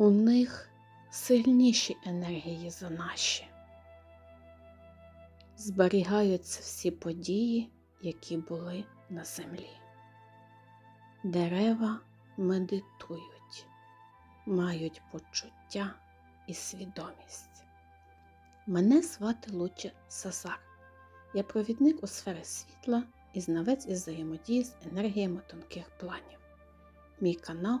У них сильніші енергії за наші. Зберігаються всі події, які були на землі. Дерева медитують, мають почуття і свідомість. Мене звати Луче Сазар. Я провідник у сфері світла і знавець із взаємодії з енергіями тонких планів. Мій канал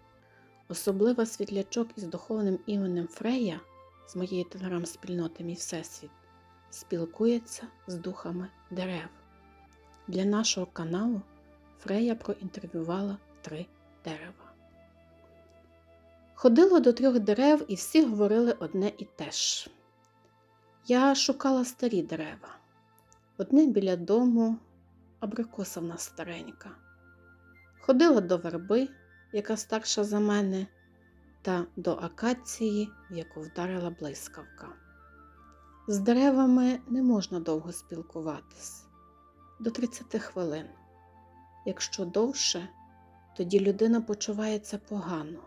Особливо світлячок із духовним іменем Фрея з моєї телеграм-спільноти Мій Всесвіт спілкується з духами дерев. Для нашого каналу Фрея проінтерв'ювала три дерева. Ходила до трьох дерев і всі говорили одне і те ж. Я шукала старі дерева. Одне біля дому, абрикоса в нас старенька. Ходила до верби, яка старша за мене, та до акації, в яку вдарила блискавка. З деревами не можна довго спілкуватись до 30 хвилин. Якщо довше, тоді людина почувається погано.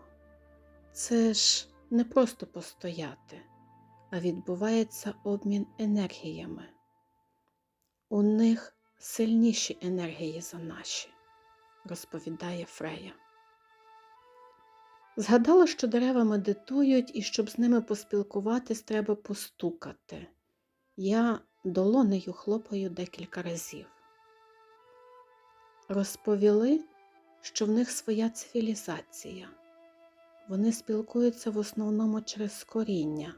Це ж не просто постояти, а відбувається обмін енергіями. У них сильніші енергії за наші, розповідає Фрея. Згадала, що дерева медитують і щоб з ними поспілкуватись, треба постукати. Я долонею хлопаю декілька разів. Розповіли, що в них своя цивілізація. Вони спілкуються в основному через коріння.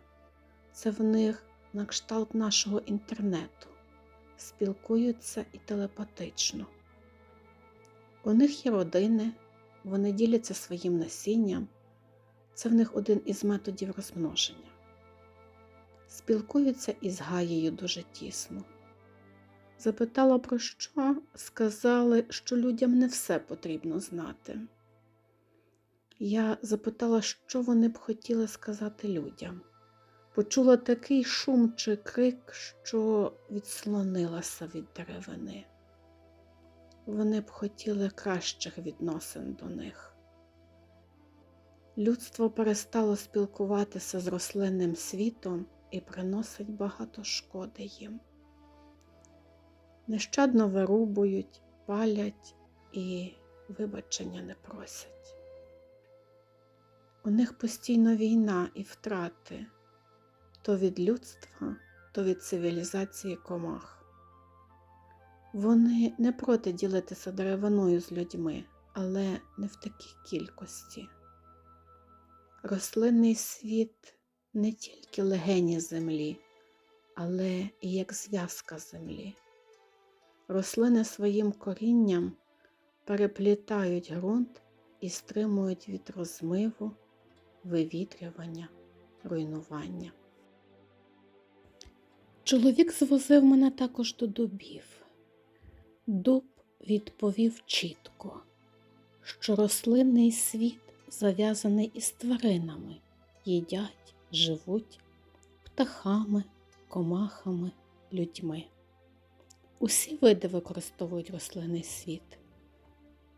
Це в них на кшталт нашого інтернету. Спілкуються і телепатично. У них є родини, вони діляться своїм насінням. Це в них один із методів розмноження. Спілкуються із Гаєю дуже тісно. Запитала про що, сказали, що людям не все потрібно знати. Я запитала, що вони б хотіли сказати людям. Почула такий шум чи крик, що відслонилася від деревини. Вони б хотіли кращих відносин до них. Людство перестало спілкуватися з рослинним світом і приносить багато шкоди їм. Нещадно вирубують, палять і вибачення не просять. У них постійно війна і втрати то від людства, то від цивілізації комах. Вони не проти ділитися деревиною з людьми, але не в такій кількості. Рослинний світ не тільки легені землі, але і як зв'язка землі. Рослини своїм корінням переплітають ґрунт і стримують від розмиву, вивітрювання, руйнування. Чоловік звозив мене також до дубів. Дуб відповів чітко, що рослинний світ зав'язаний із тваринами, їдять, живуть птахами, комахами, людьми. Усі види використовують рослинний світ.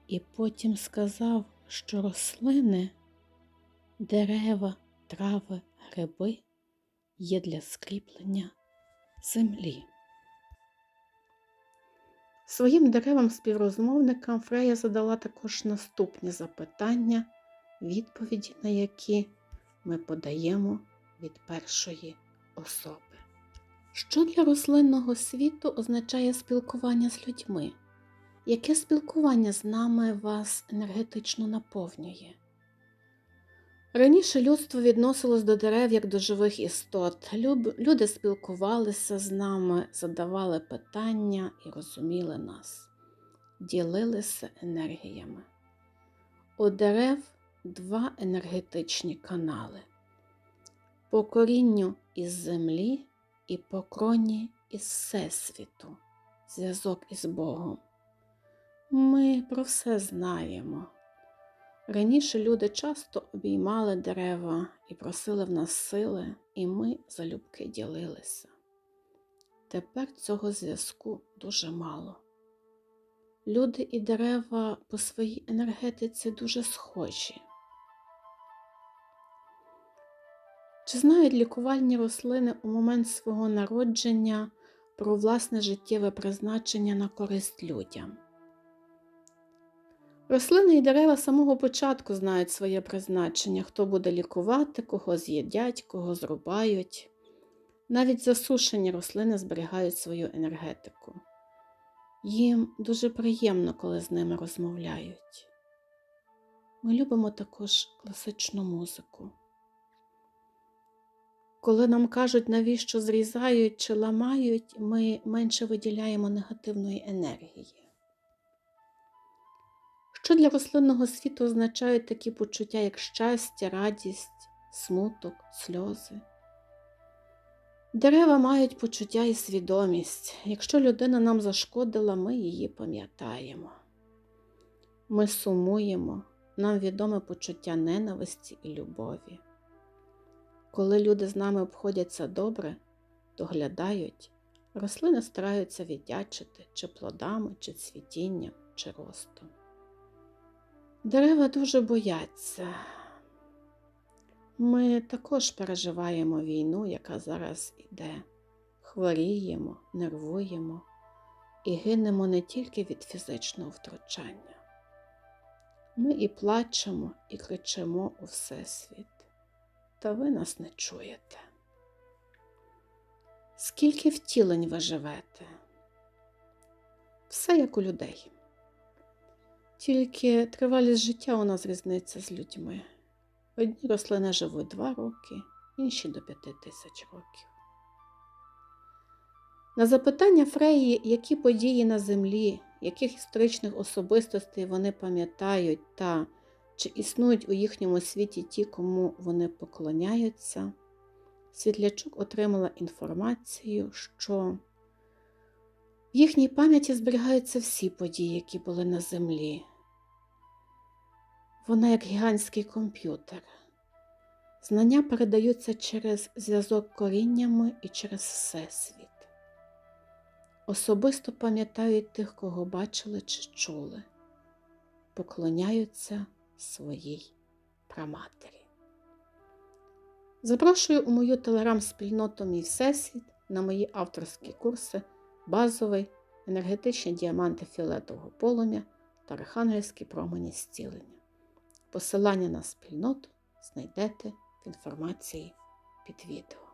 І потім сказав, що рослини, дерева, трави, гриби є для скріплення землі. Своїм деревам співрозмовникам Фрея задала також наступні запитання, відповіді на які ми подаємо від першої особи. Що для рослинного світу означає спілкування з людьми? Яке спілкування з нами вас енергетично наповнює? Раніше людство відносилось до дерев як до живих істот. Люди спілкувалися з нами, задавали питання і розуміли нас, ділилися енергіями. У дерев два енергетичні канали. по корінню із землі і по із Всесвіту, зв'язок із Богом. Ми про все знаємо. Раніше люди часто обіймали дерева і просили в нас сили, і ми залюбки ділилися. Тепер цього зв'язку дуже мало. Люди і дерева по своїй енергетиці дуже схожі. Чи знають лікувальні рослини у момент свого народження про власне життєве призначення на користь людям? Рослини і дерева самого початку знають своє призначення, хто буде лікувати, кого з'їдять, кого зрубають. Навіть засушені рослини зберігають свою енергетику. Їм дуже приємно, коли з ними розмовляють. Ми любимо також класичну музику. Коли нам кажуть, навіщо зрізають чи ламають, ми менше виділяємо негативної енергії. Що для рослинного світу означають такі почуття, як щастя, радість, смуток, сльози? Дерева мають почуття і свідомість. Якщо людина нам зашкодила, ми її пам'ятаємо. Ми сумуємо, нам відоме почуття ненависті і любові. Коли люди з нами обходяться добре, доглядають, рослини стараються віддячити чи плодами, чи цвітінням, чи ростом. Дерева дуже бояться. Ми також переживаємо війну, яка зараз іде, хворіємо, нервуємо і гинемо не тільки від фізичного втручання. Ми і плачемо, і кричимо у Всесвіт, та ви нас не чуєте. Скільки втілень ви живете? Все як у людей. Тільки тривалість життя у нас різниця з людьми. Одні рослини живуть два роки, інші до п'яти тисяч років. На запитання Фреї, які події на землі, яких історичних особистостей вони пам'ятають та чи існують у їхньому світі ті, кому вони поклоняються, Світлячук отримала інформацію, що в їхній пам'яті зберігаються всі події, які були на землі. Вона як гігантський комп'ютер. Знання передаються через зв'язок коріннями і через Всесвіт. Особисто пам'ятають тих, кого бачили чи чули, поклоняються своїй праматері. Запрошую у мою телеграм-спільноту Мій Всесвіт на мої авторські курси базовий, енергетичні діаманти фіолетового полум'я та архангельські промені зцілення. Посилання на спільноту знайдете в інформації під відео.